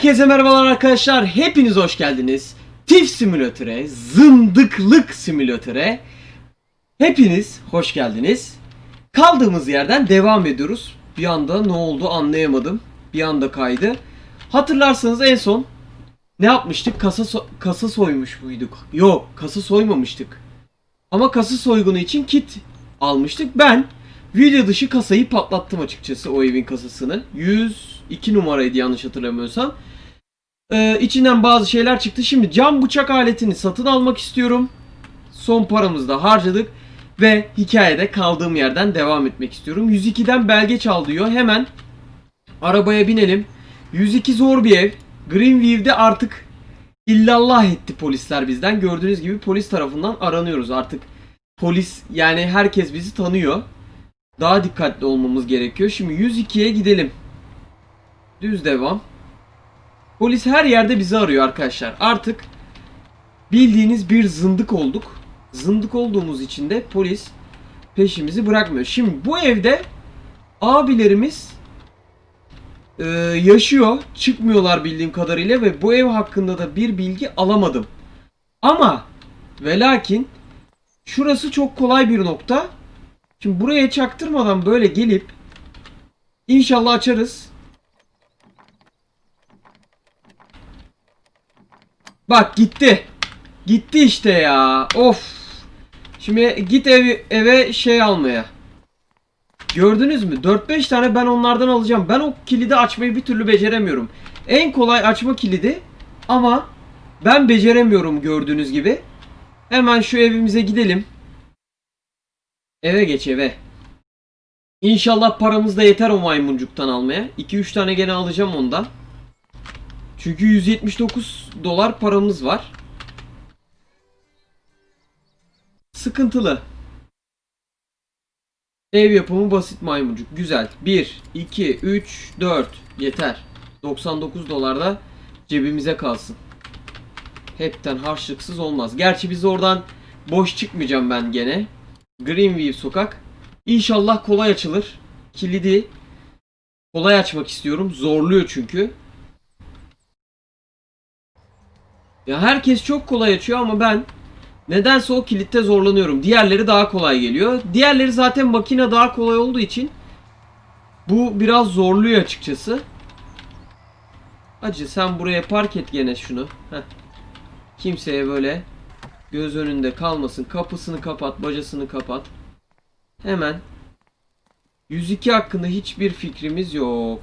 Herkese merhabalar arkadaşlar. Hepiniz hoş geldiniz. TIF simülatöre, zındıklık simülatöre. Hepiniz hoş geldiniz. Kaldığımız yerden devam ediyoruz. Bir anda ne oldu anlayamadım. Bir anda kaydı. Hatırlarsanız en son ne yapmıştık? Kasa so- kasa soymuş muyduk? Yok, kasa soymamıştık. Ama kasa soygunu için kit almıştık. Ben video dışı kasayı patlattım açıkçası o evin kasasını. 102 numaraydı yanlış hatırlamıyorsam. Ee, içinden bazı şeyler çıktı. Şimdi cam bıçak aletini satın almak istiyorum. Son paramızı da harcadık. Ve hikayede kaldığım yerden devam etmek istiyorum. 102'den belge çal diyor. Hemen arabaya binelim. 102 zor bir ev. Greenview'de artık illallah etti polisler bizden. Gördüğünüz gibi polis tarafından aranıyoruz artık. Polis yani herkes bizi tanıyor. Daha dikkatli olmamız gerekiyor. Şimdi 102'ye gidelim. Düz devam. Polis her yerde bizi arıyor arkadaşlar. Artık bildiğiniz bir zındık olduk. Zındık olduğumuz için de polis peşimizi bırakmıyor. Şimdi bu evde abilerimiz e, yaşıyor. Çıkmıyorlar bildiğim kadarıyla ve bu ev hakkında da bir bilgi alamadım. Ama ve lakin şurası çok kolay bir nokta. Şimdi buraya çaktırmadan böyle gelip inşallah açarız. Bak gitti. Gitti işte ya. Of. Şimdi git ev, eve şey almaya. Gördünüz mü? 4-5 tane ben onlardan alacağım. Ben o kilidi açmayı bir türlü beceremiyorum. En kolay açma kilidi ama ben beceremiyorum gördüğünüz gibi. Hemen şu evimize gidelim. Eve geç eve. İnşallah paramız da yeter o maymuncuktan almaya. 2-3 tane gene alacağım ondan. Çünkü 179 dolar paramız var. Sıkıntılı. Ev yapımı basit maymuncuk. Güzel. 1, 2, 3, 4. Yeter. 99 dolar da cebimize kalsın. Hepten harçlıksız olmaz. Gerçi biz oradan boş çıkmayacağım ben gene. Greenview sokak. İnşallah kolay açılır. Kilidi kolay açmak istiyorum. Zorluyor çünkü. Ya herkes çok kolay açıyor ama ben nedense o kilitte zorlanıyorum. Diğerleri daha kolay geliyor. Diğerleri zaten makine daha kolay olduğu için bu biraz zorluyor açıkçası. Hacı sen buraya park et gene şunu. Heh. Kimseye böyle göz önünde kalmasın. Kapısını kapat, bacasını kapat. Hemen 102 hakkında hiçbir fikrimiz yok.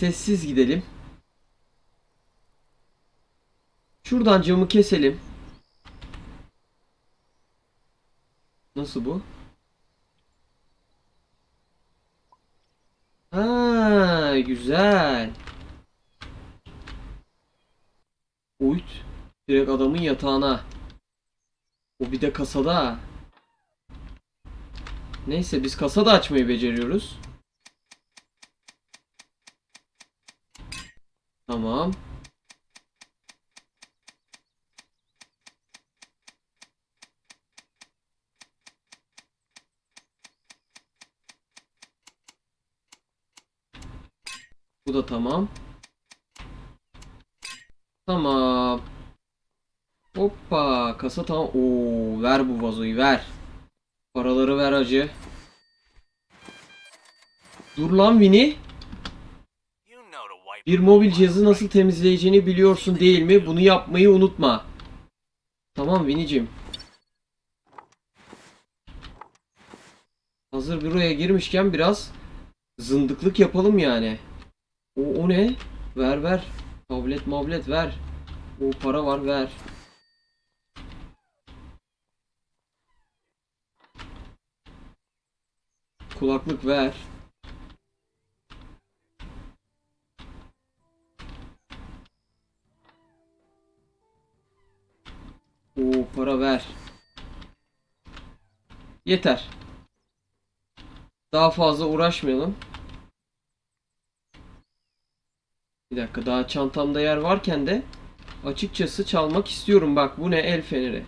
Sessiz gidelim. Şuradan camı keselim. Nasıl bu? Ha, güzel. Uyut. Direkt adamın yatağına. O bir de kasada. Neyse biz kasa da açmayı beceriyoruz. Tamam. Bu da tamam. Tamam. Hoppa kasa tamam. Oo ver bu vazoyu ver. Paraları ver hacı. Dur lan Vini. Bir mobil cihazı nasıl temizleyeceğini biliyorsun değil mi? Bunu yapmayı unutma. Tamam Vini'cim. Hazır büroya girmişken biraz zındıklık yapalım yani. O, o ne? Ver ver. Tablet mablet ver. O para var ver. Kulaklık ver. Para ver. Yeter. Daha fazla uğraşmayalım. Bir dakika daha çantamda yer varken de açıkçası çalmak istiyorum. Bak bu ne el feneri.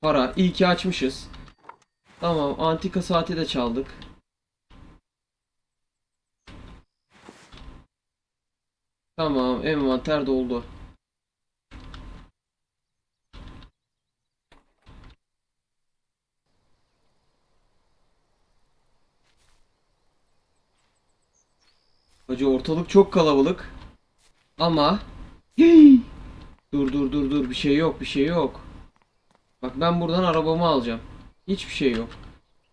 Para. İyi ki açmışız. Tamam. Antika saati de çaldık. Tamam. Envanter doldu. Hacı ortalık çok kalabalık. Ama dur dur dur dur bir şey yok bir şey yok. Bak ben buradan arabamı alacağım. Hiçbir şey yok.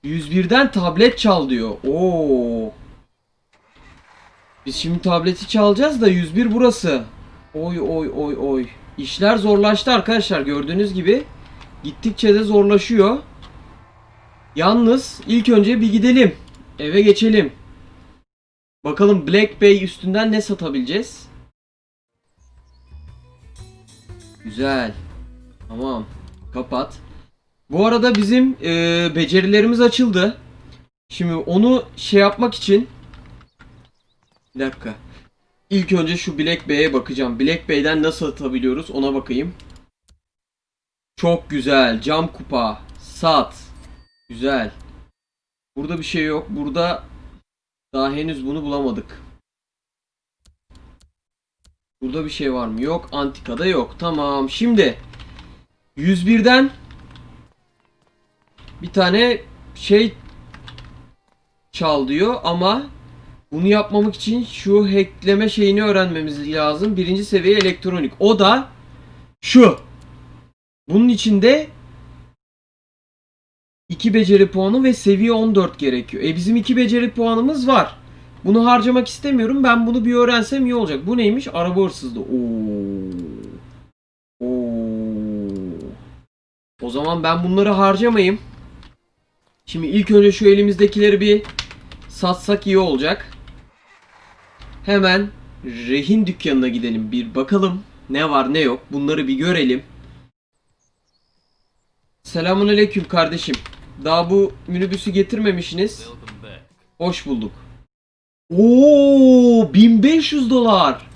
101'den tablet çal diyor. Oo. Biz şimdi tableti çalacağız da 101 burası. Oy oy oy oy. İşler zorlaştı arkadaşlar gördüğünüz gibi. Gittikçe de zorlaşıyor. Yalnız ilk önce bir gidelim. Eve geçelim. Bakalım Black Bay üstünden ne satabileceğiz? Güzel. Tamam. Kapat. Bu arada bizim e, becerilerimiz açıldı. Şimdi onu şey yapmak için bir dakika. İlk önce şu Black Bay'e bakacağım. Black Bay'den nasıl atabiliyoruz ona bakayım. Çok güzel. Cam kupa. Sat. Güzel. Burada bir şey yok. Burada daha henüz bunu bulamadık. Burada bir şey var mı? Yok. Antikada yok. Tamam. Şimdi 101'den bir tane şey çal diyor ama bunu yapmamak için şu hackleme şeyini öğrenmemiz lazım. Birinci seviye elektronik. O da şu. Bunun içinde 2 beceri puanı ve seviye 14 gerekiyor. E bizim 2 beceri puanımız var. Bunu harcamak istemiyorum. Ben bunu bir öğrensem iyi olacak. Bu neymiş? Araba hırsızlığı. Oo. Oo. O zaman ben bunları harcamayayım. Şimdi ilk önce şu elimizdekileri bir satsak iyi olacak. Hemen rehin dükkanına gidelim. Bir bakalım ne var ne yok. Bunları bir görelim. Selamünaleyküm kardeşim. Daha bu minibüsü getirmemişsiniz. Hoş bulduk. Oo, 1500 dolar.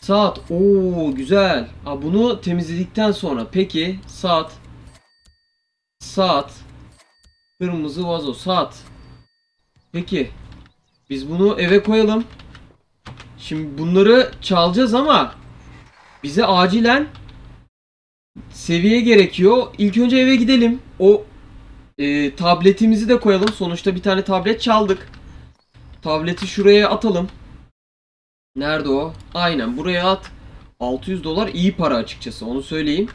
Saat. Oo, güzel. Aa, bunu temizledikten sonra peki saat saat kırmızı vazo saat. Peki biz bunu eve koyalım. Şimdi bunları çalacağız ama bize acilen seviye gerekiyor. İlk önce eve gidelim. O e, tabletimizi de koyalım. Sonuçta bir tane tablet çaldık. Tableti şuraya atalım. Nerede o? Aynen buraya at. 600 dolar iyi para açıkçası onu söyleyeyim.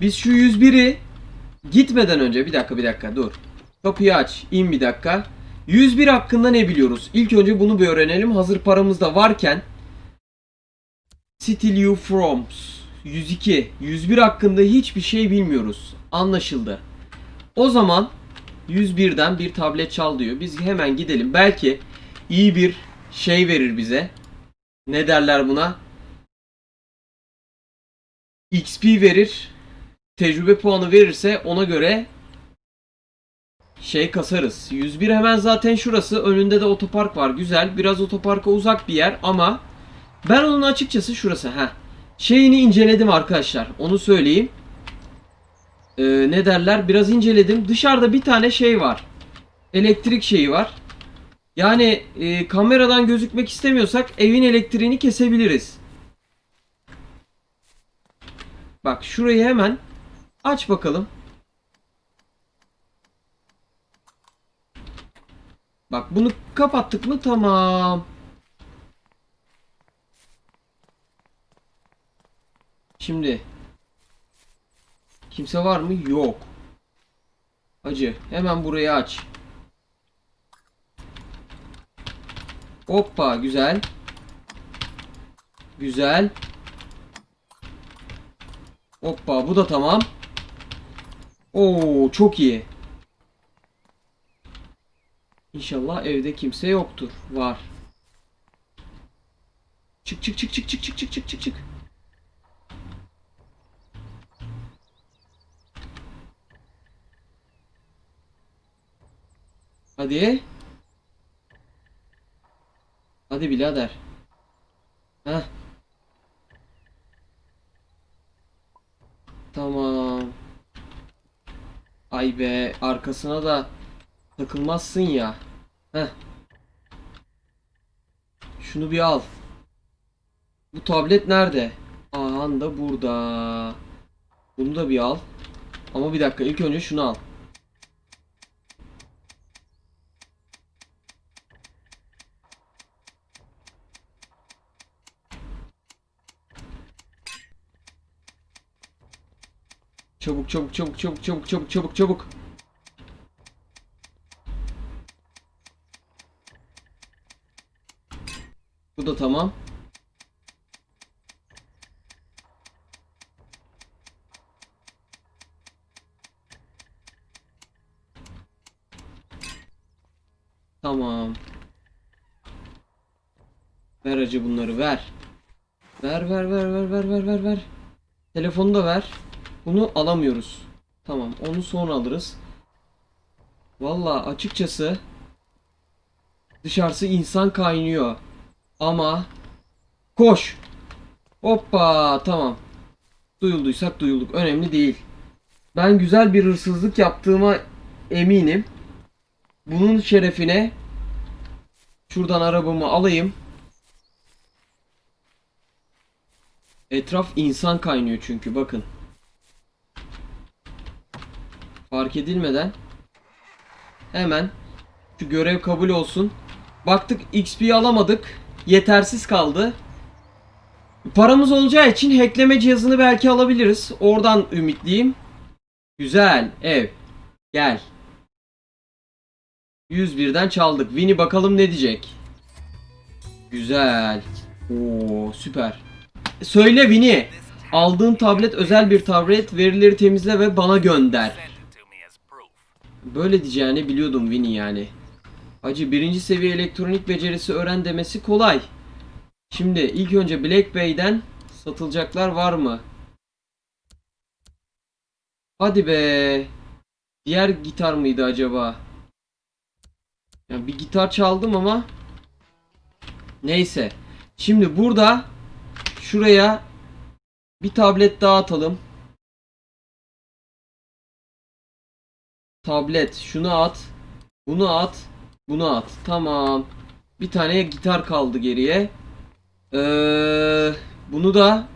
Biz şu 101'i gitmeden önce bir dakika bir dakika dur. Kapıyı aç. in bir dakika. 101 hakkında ne biliyoruz? İlk önce bunu bir öğrenelim. Hazır paramız da varken. Still you froms. 102. 101 hakkında hiçbir şey bilmiyoruz. Anlaşıldı. O zaman 101'den bir tablet çal diyor. Biz hemen gidelim. Belki iyi bir şey verir bize. Ne derler buna? XP verir. Tecrübe puanı verirse ona göre şey kasarız. 101 hemen zaten şurası. Önünde de otopark var. Güzel. Biraz otoparka uzak bir yer ama ben onun açıkçası şurası. Heh. Şeyini inceledim arkadaşlar. Onu söyleyeyim. Ee, ne derler? Biraz inceledim. Dışarıda bir tane şey var. Elektrik şeyi var. Yani e, kameradan gözükmek istemiyorsak evin elektriğini kesebiliriz. Bak şurayı hemen aç bakalım. Bak bunu kapattık mı tamam. Şimdi kimse var mı? Yok. Hacı hemen burayı aç. Hoppa güzel. Güzel. Hoppa bu da tamam. Oo çok iyi. İnşallah evde kimse yoktur. Var. Çık çık çık çık çık çık çık çık çık Hadi. Hadi birader. Heh. Tamam. Ay be arkasına da takılmazsın ya. Heh. Şunu bir al. Bu tablet nerede? Aha da burada. Bunu da bir al. Ama bir dakika ilk önce şunu al. Çabuk çabuk çabuk çabuk çabuk çabuk çabuk çabuk. Bu da tamam. Tamam. Ver acı bunları ver. Ver ver ver ver ver ver ver ver. Telefonu da ver. Bunu alamıyoruz. Tamam onu sonra alırız. Valla açıkçası dışarısı insan kaynıyor. Ama koş. Hoppa tamam. Duyulduysak duyulduk. Önemli değil. Ben güzel bir hırsızlık yaptığıma eminim. Bunun şerefine şuradan arabamı alayım. Etraf insan kaynıyor çünkü bakın. Fark edilmeden hemen şu görev kabul olsun. Baktık XP alamadık. Yetersiz kaldı. Paramız olacağı için hackleme cihazını belki alabiliriz. Oradan ümitliyim. Güzel ev. Gel. 101'den çaldık. Winnie bakalım ne diyecek. Güzel. Oo süper. Söyle Winnie. Aldığın tablet özel bir tablet. Verileri temizle ve bana gönder. Böyle diyeceğini biliyordum Winnie yani. Hacı birinci seviye elektronik becerisi öğren demesi kolay. Şimdi ilk önce Black Bay'den satılacaklar var mı? Hadi be. Diğer gitar mıydı acaba? Yani bir gitar çaldım ama neyse. Şimdi burada şuraya bir tablet daha atalım. Tablet. Şunu at. Bunu at. Bunu at. Tamam. Bir tane gitar kaldı geriye. Ee, bunu da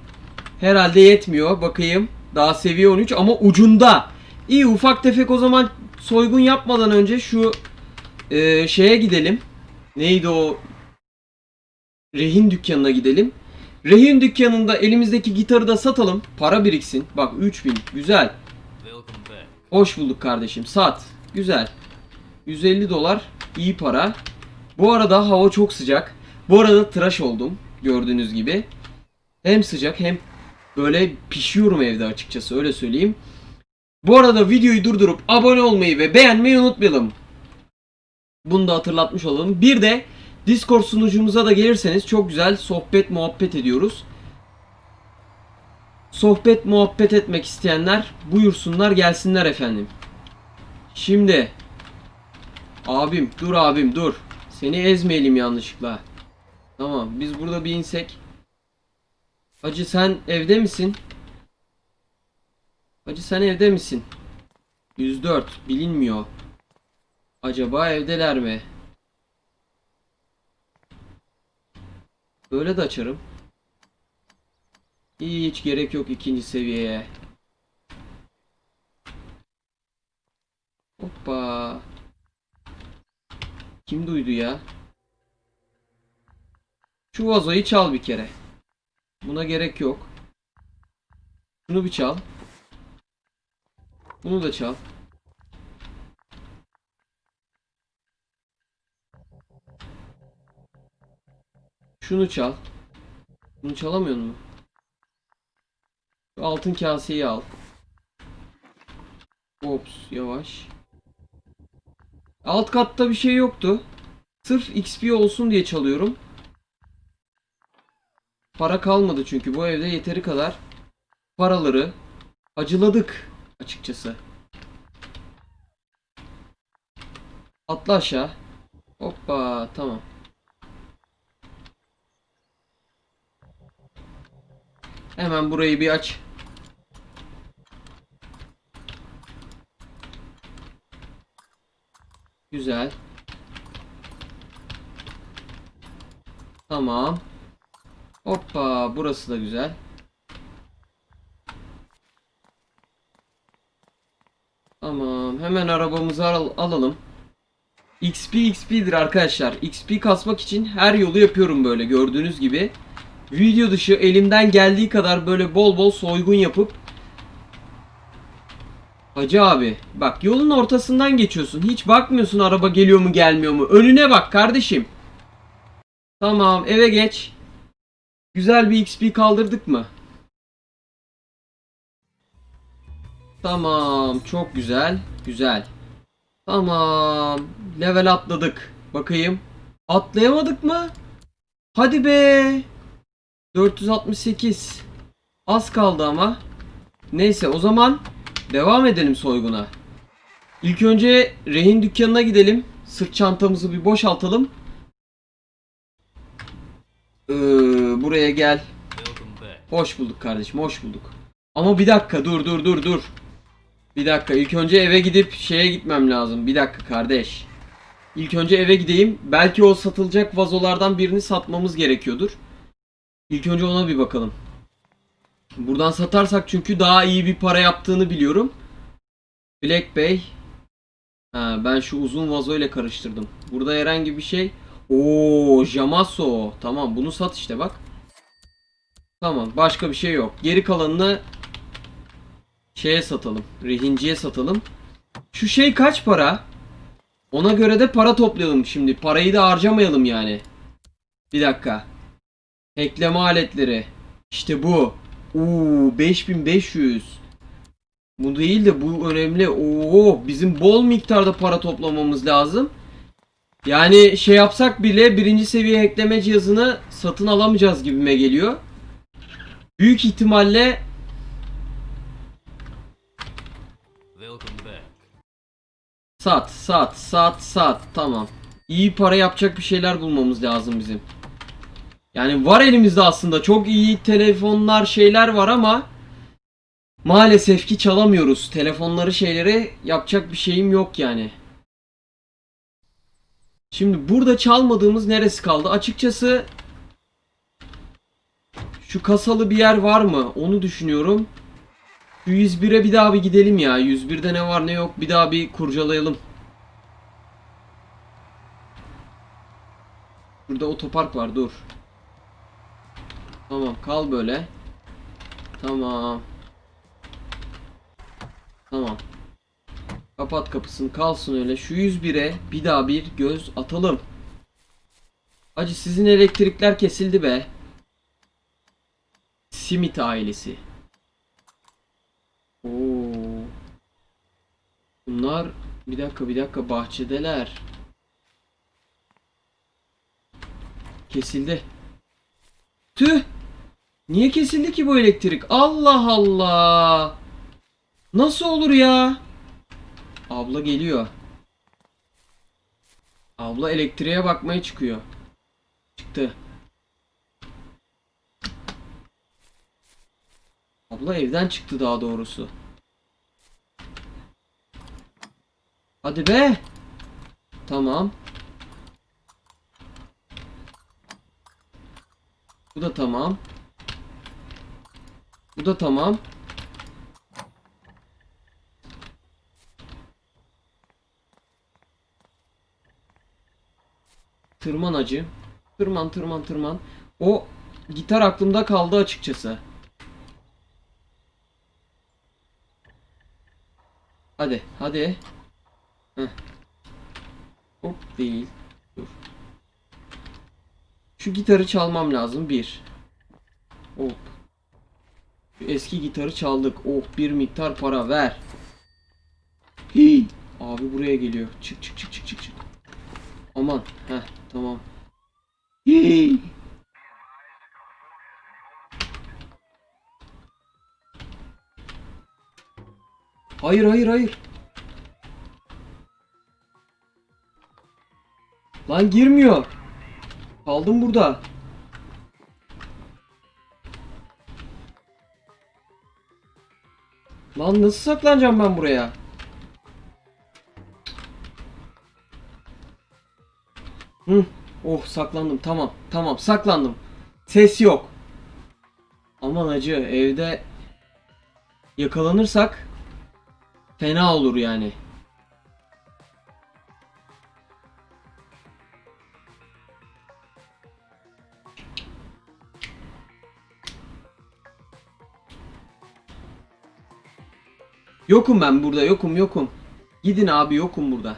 herhalde yetmiyor. Bakayım. Daha seviye 13 ama ucunda. İyi ufak tefek o zaman soygun yapmadan önce şu e, şeye gidelim. Neydi o? Rehin dükkanına gidelim. Rehin dükkanında elimizdeki gitarı da satalım. Para biriksin. Bak 3000. Güzel. Hoş bulduk kardeşim. Sat. Güzel. 150 dolar. iyi para. Bu arada hava çok sıcak. Bu arada tıraş oldum. Gördüğünüz gibi. Hem sıcak hem böyle pişiyorum evde açıkçası öyle söyleyeyim. Bu arada videoyu durdurup abone olmayı ve beğenmeyi unutmayalım. Bunu da hatırlatmış olalım. Bir de Discord sunucumuza da gelirseniz çok güzel sohbet muhabbet ediyoruz. Sohbet muhabbet etmek isteyenler buyursunlar gelsinler efendim. Şimdi abim dur abim dur. Seni ezmeyelim yanlışlıkla. Tamam biz burada bir insek. Hacı sen evde misin? Hacı sen evde misin? 104 bilinmiyor. Acaba evdeler mi? Böyle de açarım. Hiç gerek yok ikinci seviyeye. Hoppa. Kim duydu ya? Şu vazoyu çal bir kere. Buna gerek yok. Bunu bir çal. Bunu da çal. Şunu çal. Bunu çalamıyor mu? Altın kaseyi al. Ops yavaş. Alt katta bir şey yoktu. Sırf XP olsun diye çalıyorum. Para kalmadı çünkü bu evde yeteri kadar paraları acıladık açıkçası. Atla aşağı. Hoppa tamam. Hemen burayı bir aç. Güzel. Tamam. Hoppa burası da güzel. Tamam hemen arabamızı al- alalım. XP XP'dir arkadaşlar. XP kasmak için her yolu yapıyorum böyle gördüğünüz gibi. Video dışı elimden geldiği kadar böyle bol bol soygun yapıp Hacı abi bak yolun ortasından geçiyorsun. Hiç bakmıyorsun araba geliyor mu gelmiyor mu. Önüne bak kardeşim. Tamam eve geç. Güzel bir XP kaldırdık mı? Tamam çok güzel. Güzel. Tamam. Level atladık. Bakayım. Atlayamadık mı? Hadi be. 468. Az kaldı ama. Neyse o zaman devam edelim soyguna. İlk önce rehin dükkanına gidelim. Sırt çantamızı bir boşaltalım. Ee, buraya gel. Hoş bulduk kardeşim, hoş bulduk. Ama bir dakika, dur dur dur dur. Bir dakika, ilk önce eve gidip şeye gitmem lazım. Bir dakika kardeş. İlk önce eve gideyim. Belki o satılacak vazolardan birini satmamız gerekiyordur. İlk önce ona bir bakalım. Buradan satarsak çünkü daha iyi bir para yaptığını biliyorum. Black Bay. Ha, ben şu uzun vazo ile karıştırdım. Burada herhangi bir şey. Oo, Jamaso. Tamam, bunu sat işte bak. Tamam başka bir şey yok. Geri kalanını şeye satalım. Rehinciye satalım. Şu şey kaç para? Ona göre de para toplayalım şimdi. Parayı da harcamayalım yani. Bir dakika. Ekleme aletleri. İşte bu. Oo 5500. Bu değil de bu önemli. Oo bizim bol miktarda para toplamamız lazım. Yani şey yapsak bile birinci seviye ekleme cihazını satın alamayacağız gibime geliyor. Büyük ihtimalle sat, sat, sat, sat. Tamam. İyi para yapacak bir şeyler bulmamız lazım bizim. Yani var elimizde aslında çok iyi telefonlar şeyler var ama maalesef ki çalamıyoruz. Telefonları şeyleri yapacak bir şeyim yok yani. Şimdi burada çalmadığımız neresi kaldı? Açıkçası şu kasalı bir yer var mı? Onu düşünüyorum. Şu 101'e bir daha bir gidelim ya. 101'de ne var ne yok bir daha bir kurcalayalım. Burada otopark var dur. Tamam kal böyle. Tamam. Tamam. Kapat kapısını kalsın öyle. Şu 101'e bir daha bir göz atalım. Hacı sizin elektrikler kesildi be. Simit ailesi. Oo. Bunlar bir dakika bir dakika bahçedeler. Kesildi. Tüh. Niye kesildi ki bu elektrik? Allah Allah. Nasıl olur ya? Abla geliyor. Abla elektriğe bakmaya çıkıyor. Çıktı. Abla evden çıktı daha doğrusu. Hadi be. Tamam. Bu da tamam. Bu da tamam. Tırman acı. Tırman tırman tırman. O gitar aklımda kaldı açıkçası. Hadi, hadi. Heh. Hop değil. Dur. Şu gitarı çalmam lazım bir. Hop. Şu eski gitarı çaldık. Oh bir miktar para ver. Hii. Abi buraya geliyor. Çık çık çık çık çık çık. Aman. Heh tamam. Hii. Hayır hayır hayır. Lan girmiyor. Kaldım burada. Lan nasıl saklanacağım ben buraya? Hı. Oh saklandım tamam tamam saklandım. Ses yok. Aman acı evde yakalanırsak fena olur yani. Yokum ben burada yokum yokum. Gidin abi yokum burada.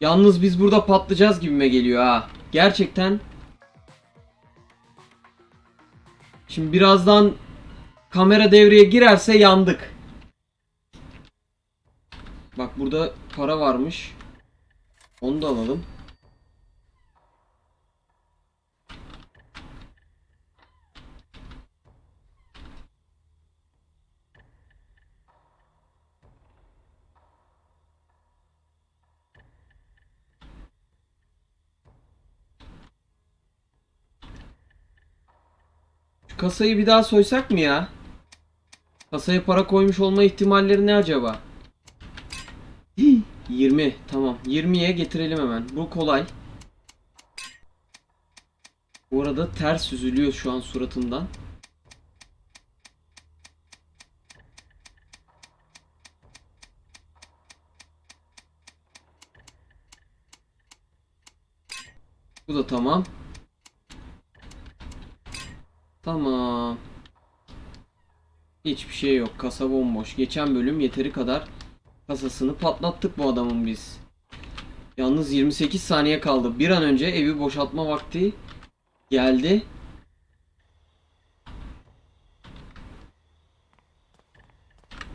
Yalnız biz burada patlayacağız gibime geliyor ha. Gerçekten. Şimdi birazdan kamera devreye girerse yandık. Bak burada para varmış. Onu da alalım. Kasayı bir daha soysak mı ya? Kasaya para koymuş olma ihtimalleri ne acaba? Hii, 20 tamam 20'ye getirelim hemen. Bu kolay. Bu arada ters süzülüyor şu an suratından. Bu da tamam. Tamam. Hiçbir şey yok. Kasa bomboş. Geçen bölüm yeteri kadar kasasını patlattık bu adamın biz. Yalnız 28 saniye kaldı. Bir an önce evi boşaltma vakti geldi.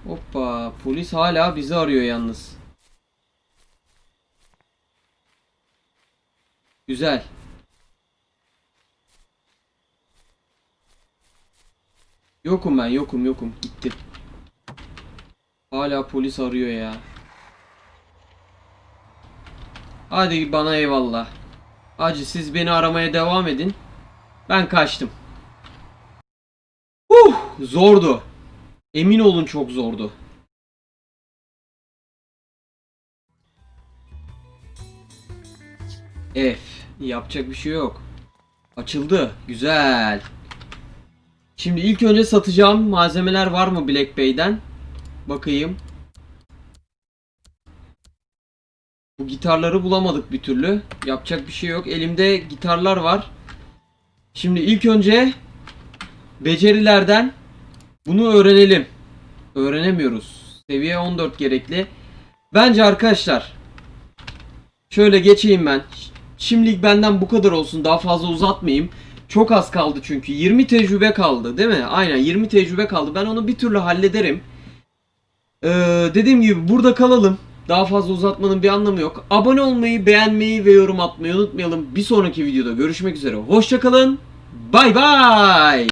Hoppa. Polis hala bizi arıyor yalnız. Güzel. Yokum ben yokum yokum gitti. Hala polis arıyor ya. Hadi bana eyvallah. Hacı siz beni aramaya devam edin. Ben kaçtım. Huh, zordu. Emin olun çok zordu. F. Yapacak bir şey yok. Açıldı. Güzel. Şimdi ilk önce satacağım malzemeler var mı Black Bay'den? Bakayım. Bu gitarları bulamadık bir türlü. Yapacak bir şey yok. Elimde gitarlar var. Şimdi ilk önce becerilerden bunu öğrenelim. Öğrenemiyoruz. Seviye 14 gerekli. Bence arkadaşlar şöyle geçeyim ben. Şimdilik benden bu kadar olsun. Daha fazla uzatmayayım. Çok az kaldı çünkü. 20 tecrübe kaldı değil mi? Aynen 20 tecrübe kaldı. Ben onu bir türlü hallederim. Ee, dediğim gibi burada kalalım. Daha fazla uzatmanın bir anlamı yok. Abone olmayı, beğenmeyi ve yorum atmayı unutmayalım. Bir sonraki videoda görüşmek üzere. Hoşçakalın. Bay bay.